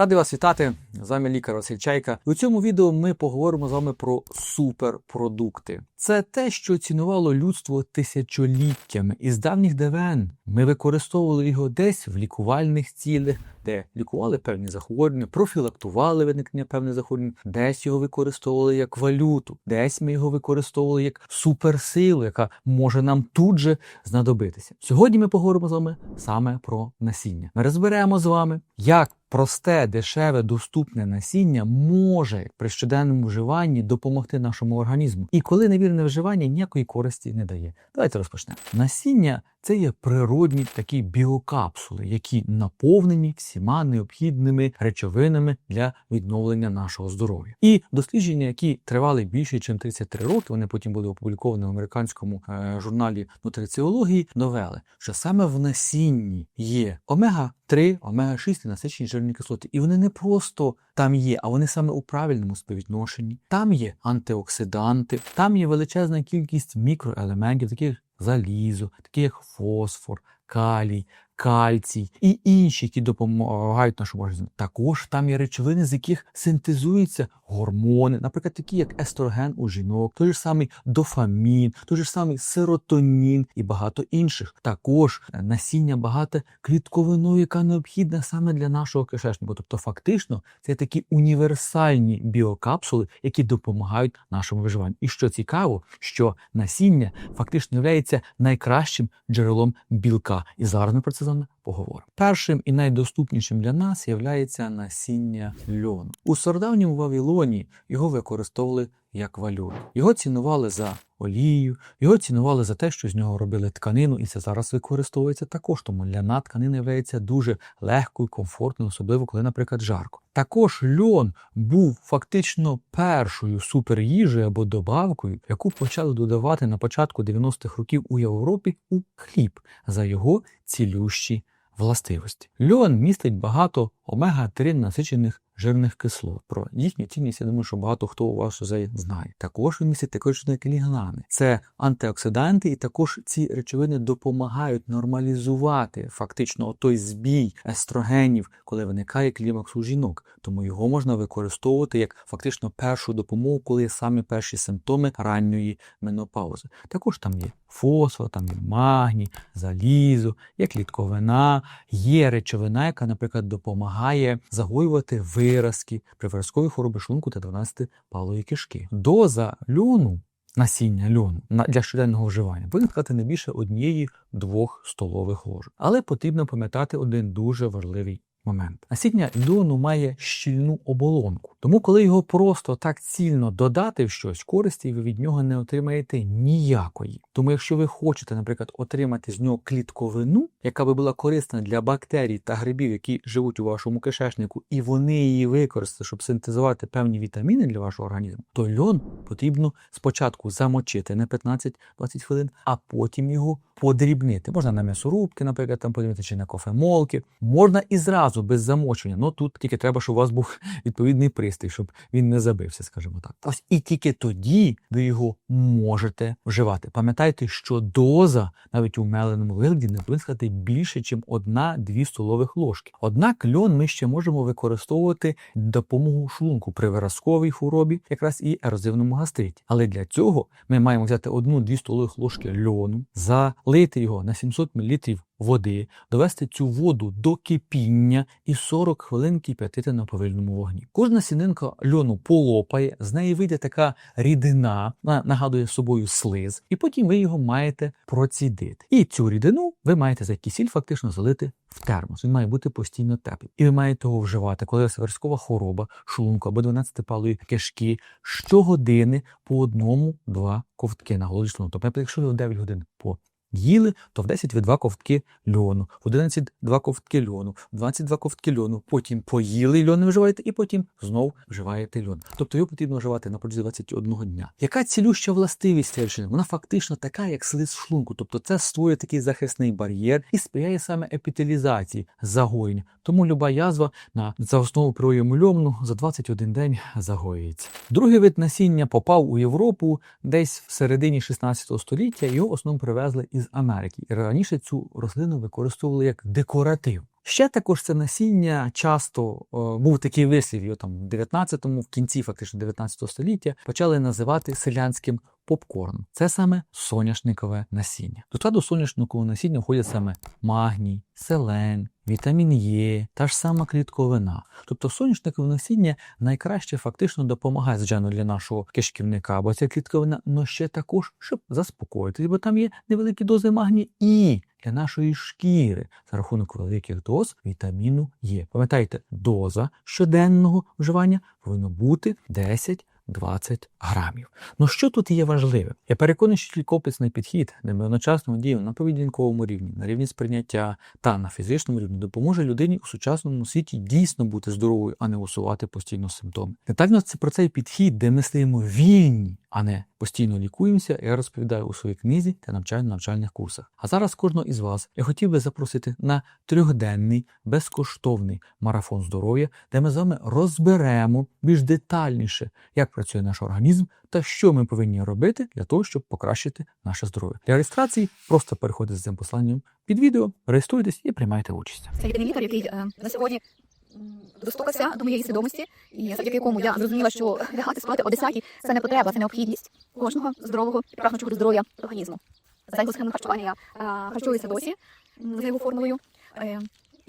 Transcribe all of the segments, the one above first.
Радий вас вітати. З вами лікар Василь Чайка. У цьому відео ми поговоримо з вами про суперпродукти. Це те, що цінувало людство тисячоліттями. І з давніх давен ми використовували його десь в лікувальних цілях, де лікували певні захворювання, профілактували виникнення певних захворювань, десь його використовували як валюту, десь ми його використовували як суперсилу, яка може нам тут же знадобитися. Сьогодні ми поговоримо з вами саме про насіння. Ми розберемо з вами, як просте, дешеве, доступне насіння може при щоденному вживанні допомогти нашому організму. І коли невірне вживання ніякої користі не дає. Давайте розпочнемо. Насіння це є природні такі біокапсули, які наповнені всіма необхідними речовинами для відновлення нашого здоров'я. І дослідження, які тривали більше, ніж 33 роки, вони потім були опубліковані в американському е, журналі нутриціології, довели, що саме в насінні є омега 3, омега 6 і насичені жирні кислоти. І вони не просто там є, а вони саме у правильному співвідношенні. Там є антиоксиданти, там є величезна кількість мікроелементів, таких як залізо, таких як фосфор, калій, кальцій і інші, які допомагають нашому організму. Також там є речовини, з яких синтезуються гормони, наприклад, такі як естроген у жінок, той ж самий дофамін, той ж самий серотонін і багато інших. Також насіння багате клітковиною, яка необхідна саме для нашого кишечника. Тобто, фактично, це такі універсальні біокапсули, які допомагають нашому виживанню. І що цікаво, що насіння фактично є найкращим джерелом білка. І зараз ми про це з поговоримо. Першим і найдоступнішим для нас є насіння льону. У стародавньому Вавилоні його використовували як валюту. Його цінували за олію, його цінували за те, що з нього робили тканину, і це зараз використовується також. Тому ляна тканина є дуже легкою, комфортною, особливо коли, наприклад, жарко. Також льон був фактично першою суперїжею або добавкою, яку почали додавати на початку 90-х років у Європі у хліб за його цілющі властивості. Льон містить багато омега-3 насичених жирних кислот. Про їхню цінність, я думаю, що багато хто у вас вже знає. Також він містить також клігнани. Це антиоксиданти, і також ці речовини допомагають нормалізувати фактично той збій естрогенів, коли виникає клімакс у жінок. Тому його можна використовувати як фактично першу допомогу, коли є самі перші симптоми ранньої менопаузи. Також там є фосфор, там є магній, залізо, є клітковина, є речовина, яка, наприклад, допомагає загоювати виразки привиразкові хвороби шлунку та 12 палої кишки. Доза льону. Насіння льону для щоденного вживання виникати не більше однієї-двох столових ложок. Але потрібно пам'ятати один дуже важливий момент. Насіння льону має щільну оболонку, тому коли його просто так цільно додати в щось, користі ви від нього не отримаєте ніякої. Тому, якщо ви хочете, наприклад, отримати з нього клітковину, яка би була корисна для бактерій та грибів, які живуть у вашому кишечнику, і вони її використають, щоб синтезувати певні вітаміни для вашого організму, то льон потрібно спочатку замочити на 15-20 хвилин, а потім його подрібнити. Можна на м'ясорубки, наприклад, там подрібнити, чи на кофемолки. Можна і зразу без замочення. Ну тут тільки треба, щоб у вас був відповідний пристрій, щоб він не забився, скажімо так. Ось і тільки тоді ви його можете вживати. Пам'ятайте, що доза навіть у меленому вигляді не повинна сказати більше, ніж одна-дві столових ложки. Однак льон ми ще можемо використовувати допомогу шлунку при виразковій хворобі, якраз і ерозивному гастриті. Але для цього ми маємо взяти одну-дві столових ложки льону, залити його на 700 мл води, довести цю воду до кипіння і 40 хвилин кип'ятити на повільному вогні. Кожна сінинка льону полопає, з неї вийде така рідина, вона нагадує собою слиз, і потім ви його маєте процідити. І цю рідину ви маєте за кисіль фактично залити в термос. Він має бути постійно теплий. І ви маєте його вживати, коли верськова хвороба, шлунку або 12-палої кишки щогодини по одному-два ковтки на шлунку. Тобто, якщо ви 9 годин по їли, то в 10 ви 2 ковтки льону, в 11 2 ковтки льону, в 22 ковтки льону, потім поїли льон вживаєте, і потім знов вживаєте льон. Тобто його потрібно вживати на протязі 21 дня. Яка цілюща властивість цієї? Вона фактично така, як слиз шлунку. Тобто це створює такий захисний бар'єр і сприяє саме епітелізації загоєння. Тому люба язва на за основу прийому льомну за 21 день загоюється. Другий вид насіння попав у Європу десь в середині 16 століття. Його основно привезли із Америки. І раніше цю рослину використовували як декоратив. Ще також це насіння часто о, був такий вислів, його там в 19-му, в кінці фактично 19 століття, почали називати селянським попкорном. Це саме соняшникове насіння. До складу соняшникового насіння входять саме магній, селен, вітамін Е, та ж сама клітковина. Тобто соняшникове насіння найкраще фактично допомагає, звичайно, для нашого кишківника, бо ця клітковина, але ще також, щоб заспокоїтись, бо там є невеликі дози магнію і для нашої шкіри за рахунок великих доз вітаміну Е. Пам'ятайте, доза щоденного вживання повинна бути 10 20 грамів. Ну що тут є важливе? Я переконаний, що кількописний підхід, де ми одночасно діємо на поведінковому рівні, на рівні сприйняття та на фізичному рівні, допоможе людині у сучасному світі дійсно бути здоровою, а не усувати постійно симптоми. Детально це про цей підхід, де ми стаємо вільні, а не постійно лікуємося, я розповідаю у своїй книзі та навчаю на навчальних курсах. А зараз кожного із вас я хотів би запросити на трьохденний безкоштовний марафон здоров'я, де ми з вами розберемо більш детальніше, як працює наш організм та що ми повинні робити для того, щоб покращити наше здоров'я. Для реєстрації просто переходьте з цим посланням під відео, реєструйтесь і приймайте участь. Це лікар, який е, на сьогодні достукався до моєї свідомості, і завдяки якому я зрозуміла, що лягати спати о 10 – це не потреба, це необхідність кожного здорового і прагнучого до здоров'я організму. За його схемою харчування я е, харчуюся досі за його формулою.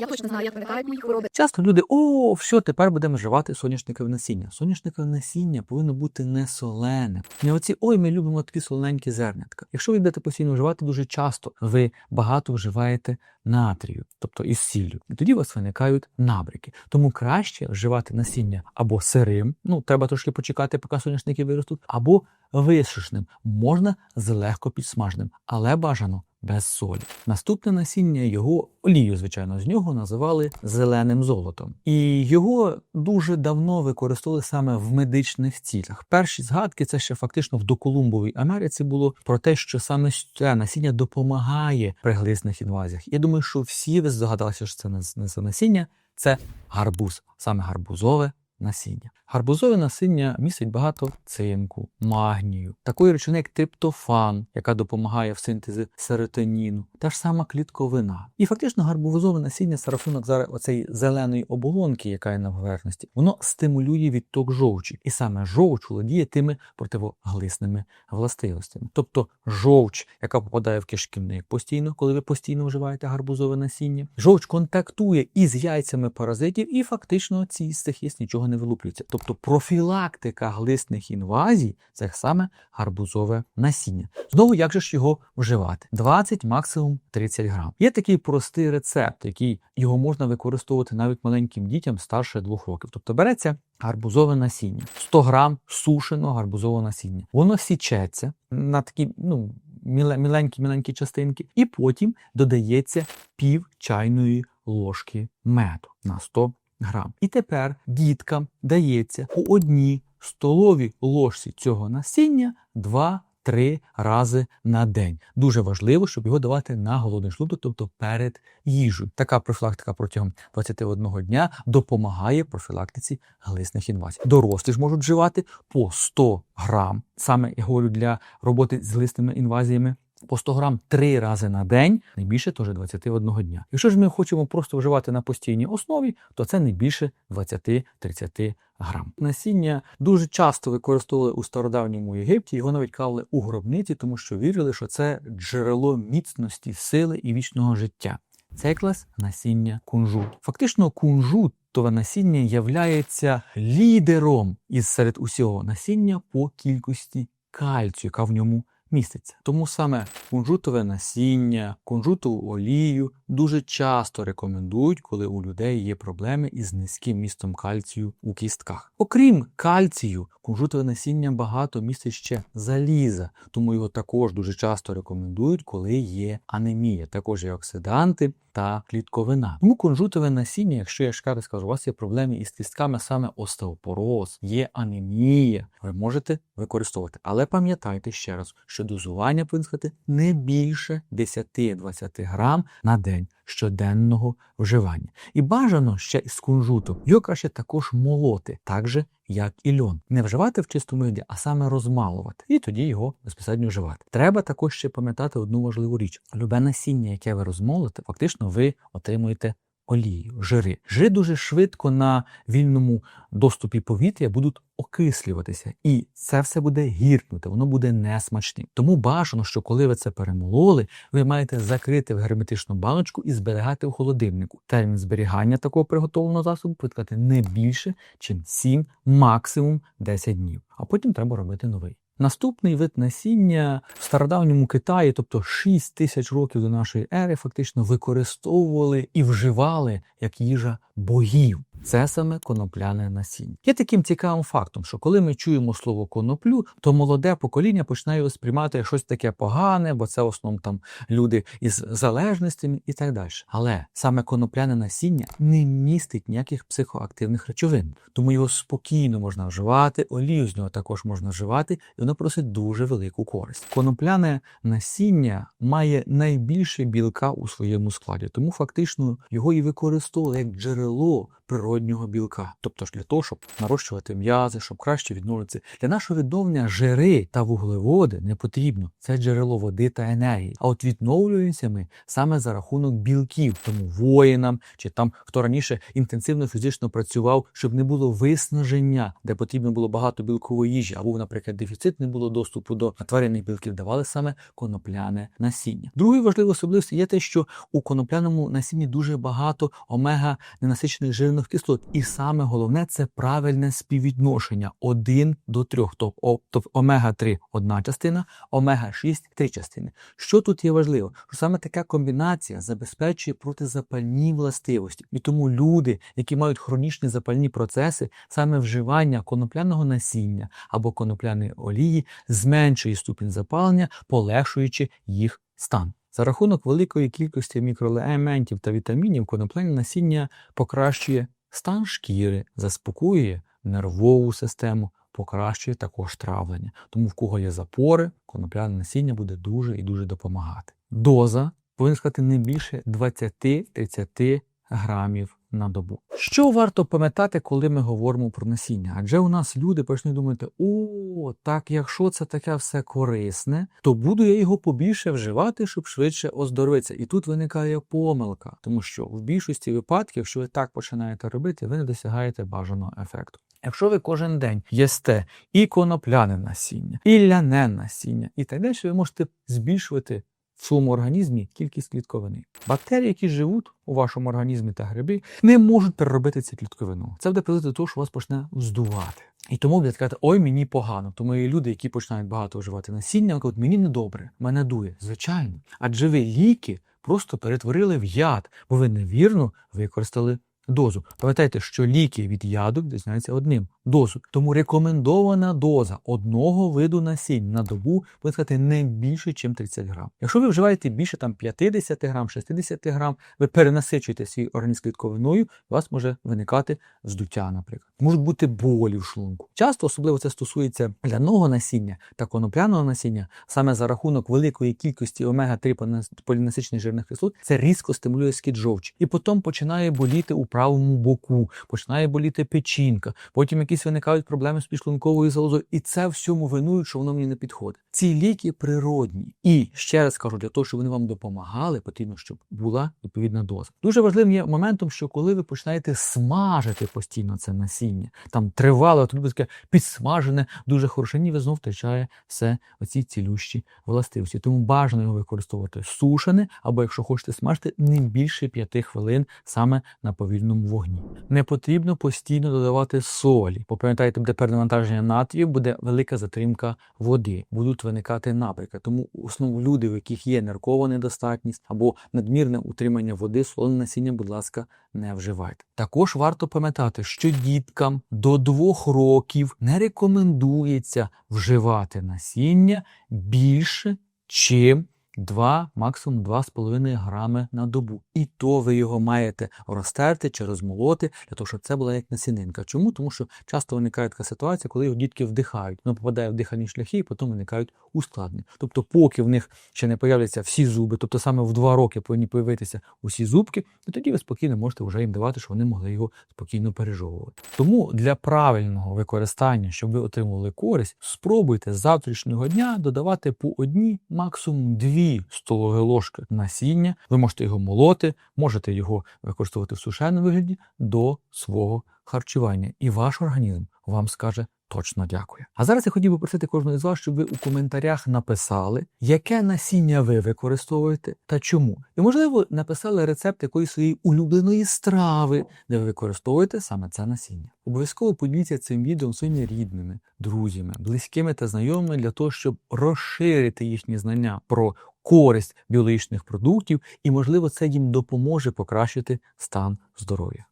Я точно знаю, як виникають мої хвороби. Часто люди, о, все, тепер будемо вживати соняшникове насіння. Соняшникове насіння повинно бути не солене. Не оці, ой, ми любимо такі солененькі зернятка. Якщо ви будете постійно вживати дуже часто, ви багато вживаєте натрію, тобто із сіллю. І тоді у вас виникають набряки. Тому краще вживати насіння або сирим, ну треба трошки почекати, поки соняшники виростуть, або висушеним, можна з легко підсмаженим, але бажано без солі. Наступне насіння його олію, звичайно, з нього називали зеленим золотом. І його дуже давно використовували саме в медичних цілях. Перші згадки це ще фактично в доколумбовій Америці було про те, що саме це насіння допомагає при глисних інвазіях. Я думаю, що всі ви здогадалися, що це не не це насіння, це гарбуз, саме гарбузове насіння. Гарбузове насіння містить багато цинку, магнію, такої речовини, як триптофан, яка допомагає в синтезі серотоніну, та ж сама клітковина. І фактично гарбузове насіння за рахунок зараз оцеї зеленої оболонки, яка є на поверхності, воно стимулює відток жовчі. І саме жовч володіє тими противоглисними властивостями. Тобто жовч, яка попадає в кишківник постійно, коли ви постійно вживаєте гарбузове насіння, жовч контактує із яйцями паразитів, і фактично ці стихіс нічого не вилуплюються. Тобто профілактика глисних інвазій це саме гарбузове насіння. Знову як же ж його вживати? 20, максимум 30 грам. Є такий простий рецепт, який його можна використовувати навіть маленьким дітям старше 2 років. Тобто береться гарбузове насіння, 100 грам сушеного гарбузового насіння. Воно січеться на такі ну, міленькі міленькі частинки, і потім додається пів чайної ложки меду на 100 грам. І тепер діткам дається по одній столовій ложці цього насіння 2 Три рази на день. Дуже важливо, щоб його давати на голодний шлунок, тобто перед їжею. Така профілактика протягом 21 дня допомагає профілактиці глисних інвазій. Дорослі ж можуть вживати по 100 грам. Саме я говорю для роботи з глисними інвазіями. По 100 грам 3 рази на день, найбільше теж 21 дня. Якщо ж ми хочемо просто вживати на постійній основі, то це не більше 20-30 грам. Насіння дуже часто використовували у стародавньому Єгипті, його навіть клали у гробниці, тому що вірили, що це джерело міцності, сили і вічного життя. Це якраз насіння кунжут. Фактично, кунжутове насіння являється лідером із серед усього насіння по кількості кальцію, яка в ньому міститься. Тому саме кунжутове насіння, кунжутову олію дуже часто рекомендують, коли у людей є проблеми із низьким містом кальцію у кістках. Окрім кальцію, кунжутове насіння багато містить ще заліза, тому його також дуже часто рекомендують, коли є анемія, також є оксиданти та клітковина. Тому кунжутове насіння, якщо я шкари скажу, у вас є проблеми із кістками, саме остеопороз, є анемія, ви можете використовувати. Але пам'ятайте ще раз, що дозування повинно сказати не більше 10-20 грам на день щоденного вживання. І бажано ще із кунжуту. Його краще також молоти, так же, як і льон. Не вживати в чистому виді, а саме розмалувати. І тоді його безпосередньо вживати. Треба також ще пам'ятати одну важливу річ: любе насіння, яке ви розмолите, фактично ви отримуєте олію, жири. Жири дуже швидко на вільному доступі повітря будуть окислюватися, і це все буде гіркнути, воно буде несмачним. Тому бажано, що коли ви це перемололи, ви маєте закрити в герметичну баночку і зберігати в холодильнику. Термін зберігання такого приготовленого засобу повинен не більше, ніж 7, максимум 10 днів. А потім треба робити новий. Наступний вид насіння в стародавньому Китаї, тобто 6 тисяч років до нашої ери, фактично використовували і вживали як їжа богів. Це саме конопляне насіння. Є таким цікавим фактом, що коли ми чуємо слово коноплю, то молоде покоління починає сприймати щось таке погане, бо це в основному там люди із залежностями і так далі. Але саме конопляне насіння не містить ніяких психоактивних речовин, тому його спокійно можна вживати, олію з нього також можна вживати, і воно просить дуже велику користь. Конопляне насіння має найбільше білка у своєму складі, тому фактично його і використовували як джерело природнього білка, тобто ж для того, щоб нарощувати м'язи, щоб краще відновитися. Для нашого відновлення жири та вуглеводи не потрібно. Це джерело води та енергії. А от відновлюємося ми саме за рахунок білків, тому воїнам чи там хто раніше інтенсивно фізично працював, щоб не було виснаження, де потрібно було багато білкової їжі, або, наприклад, дефіцит не було доступу до тваринних білків, давали саме конопляне насіння. Другою важливою особливістю є те, що у конопляному насінні дуже багато омега ненасичених жирних кислот, і саме головне це правильне співвідношення 1 до 3. Тобто омега 3 одна частина, омега 6 три частини. Що тут є важливо? Що саме така комбінація забезпечує протизапальні властивості, і тому люди, які мають хронічні запальні процеси, саме вживання конопляного насіння або конопляної олії зменшує ступінь запалення, полегшуючи їх стан. За рахунок великої кількості мікроелементів та вітамінів конопляне насіння покращує стан шкіри, заспокоює нервову систему, покращує також травлення. Тому в кого є запори, конопляне насіння буде дуже і дуже допомагати. Доза повинна сказати не більше 20-30 грамів на добу. Що варто пам'ятати, коли ми говоримо про насіння? Адже у нас люди почнуть думати: о, так якщо це таке все корисне, то буду я його побільше вживати, щоб швидше оздоровитися. І тут виникає помилка, тому що в більшості випадків, якщо ви так починаєте робити, ви не досягаєте бажаного ефекту. Якщо ви кожен день їсте і конопляне насіння, і ляне насіння, і так далі, ви можете збільшувати в своєму організмі кількість клітковини. Бактерії, які живуть у вашому організмі та гриби, не можуть переробити цю клітковину. Це буде призвести до того, що вас почне вздувати. І тому буде сказати, ой, мені погано. Тому і люди, які починають багато вживати насіння, кажуть, мені недобре, мене дує. Звичайно. Адже ви ліки просто перетворили в яд, бо ви невірно використали дозу. Пам'ятайте, що ліки від яду відрізняються одним дозу. Тому рекомендована доза одного виду насінь на добу сказати не більше, ніж 30 грам. Якщо ви вживаєте більше там 50 грам, 60 грам, ви перенасичуєте свій організм клітковиною, у вас може виникати здуття, наприклад. Можуть бути болі в шлунку. Часто, особливо це стосується ляного насіння та конопляного насіння, саме за рахунок великої кількості омега-3 полінасичених жирних кислот, це різко стимулює скид жовчі. І потім починає боліти у правому боку, починає боліти печінка, потім якісь виникають проблеми з підшлунковою залозою, і це всьому винують, що воно мені не підходить. Ці ліки природні. І ще раз кажу, для того, щоб вони вам допомагали, потрібно, щоб була відповідна доза. Дуже важливим є моментом, що коли ви починаєте смажити постійно це насіння, там тривало, тут таке підсмажене, дуже хороше, ні, ви знов втрачає все оці цілющі властивості. Тому бажано його використовувати сушене, або якщо хочете смажити, не більше 5 хвилин саме на повільному вогні. Не потрібно постійно додавати солі. Бо пам'ятаєте, буде перенавантаження натрію, буде велика затримка води, будуть виникати набряки. Тому основно люди, у яких є ниркова недостатність або надмірне утримання води, солене насіння, будь ласка, не вживайте. Також варто пам'ятати, що діткам до двох років не рекомендується вживати насіння більше, чим 2, максимум 2,5 грами на добу. І то ви його маєте розтерти чи розмолоти, для того, щоб це була як насінинка. Чому? Тому що часто виникає така ситуація, коли його дітки вдихають, воно попадає в дихальні шляхи, і потім виникають ускладнення. Тобто, поки в них ще не появляться всі зуби, тобто саме в 2 роки повинні появитися усі зубки, і тоді ви спокійно можете вже їм давати, щоб вони могли його спокійно пережовувати. Тому для правильного використання, щоб ви отримували користь, спробуйте з завтрашнього дня додавати по одній, максимум дві 2 столові ложки насіння. Ви можете його молоти, можете його використовувати в сушеному вигляді до свого харчування. І ваш організм вам скаже точно дякую. А зараз я хотів би просити кожного з вас, щоб ви у коментарях написали, яке насіння ви використовуєте та чому. І, можливо, написали рецепт якоїсь своєї улюбленої страви, де ви використовуєте саме це насіння. Обов'язково поділіться цим відео своїми рідними, друзями, близькими та знайомими для того, щоб розширити їхні знання про користь біологічних продуктів, і, можливо, це їм допоможе покращити стан здоров'я.